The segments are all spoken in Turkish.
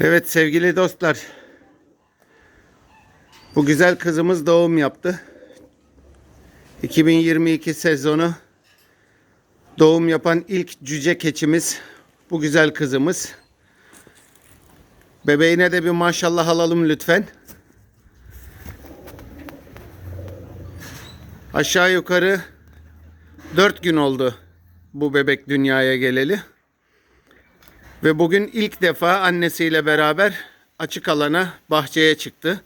Evet sevgili dostlar. Bu güzel kızımız doğum yaptı. 2022 sezonu doğum yapan ilk cüce keçimiz bu güzel kızımız. Bebeğine de bir maşallah alalım lütfen. Aşağı yukarı 4 gün oldu bu bebek dünyaya geleli. Ve bugün ilk defa annesiyle beraber açık alana, bahçeye çıktı.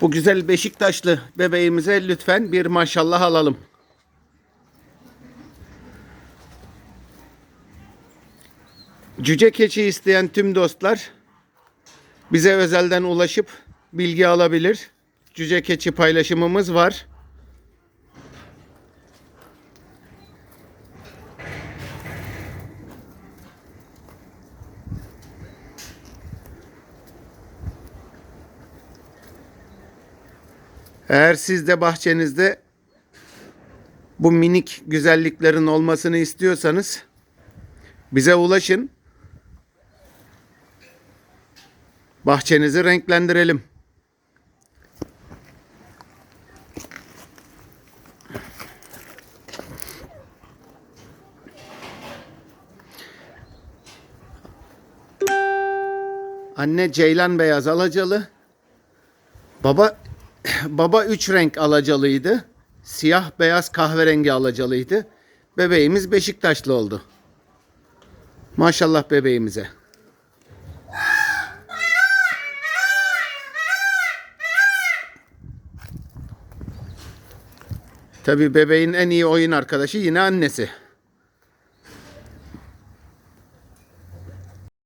Bu güzel Beşiktaşlı bebeğimize lütfen bir maşallah alalım. Cüce keçi isteyen tüm dostlar bize özelden ulaşıp bilgi alabilir. Cüce keçi paylaşımımız var. Eğer siz de bahçenizde bu minik güzelliklerin olmasını istiyorsanız bize ulaşın. Bahçenizi renklendirelim. Anne ceylan beyaz alacalı. Baba baba üç renk alacalıydı. Siyah beyaz kahverengi alacalıydı. Bebeğimiz Beşiktaşlı oldu. Maşallah bebeğimize. Tabii bebeğin en iyi oyun arkadaşı yine annesi.